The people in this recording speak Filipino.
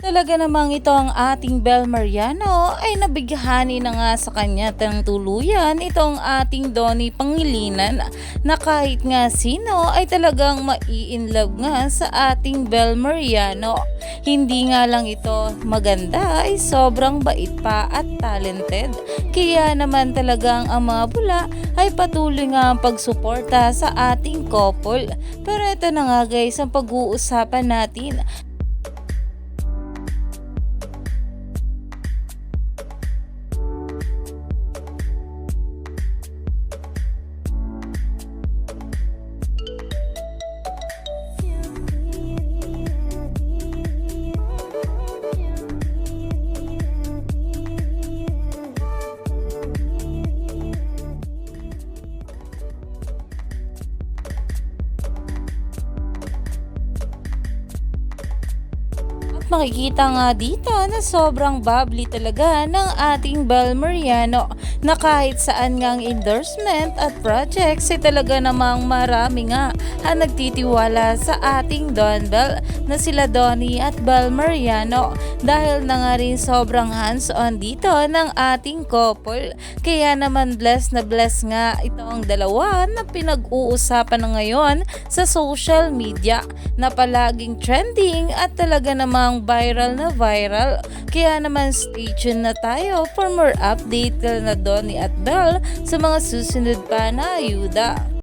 Talaga namang ito ang ating Bel Mariano ay nabighani na nga sa kanya ng tuluyan itong ating Donnie Pangilinan na kahit nga sino ay talagang mai-inlove nga sa ating Bel Mariano. Hindi nga lang ito maganda ay sobrang bait pa at talented. Kaya naman talagang ang mga bula ay patuloy nga ang pagsuporta sa ating couple. Pero ito na nga guys ang pag-uusapan natin makikita nga dito na sobrang bubbly talaga ng ating Bel Mariano na kahit saan ngang endorsement at projects ay talaga namang marami nga ang nagtitiwala sa ating Don Bell na sila Donnie at Bel Mariano dahil na nga rin sobrang hands-on dito ng ating couple. Kaya naman bless na bless nga itong dalawa na pinag-uusapan na ngayon sa social media na palaging trending at talaga namang viral na viral. Kaya naman stay tuned na tayo for more update na Donnie at Belle sa mga susunod pa na ayuda.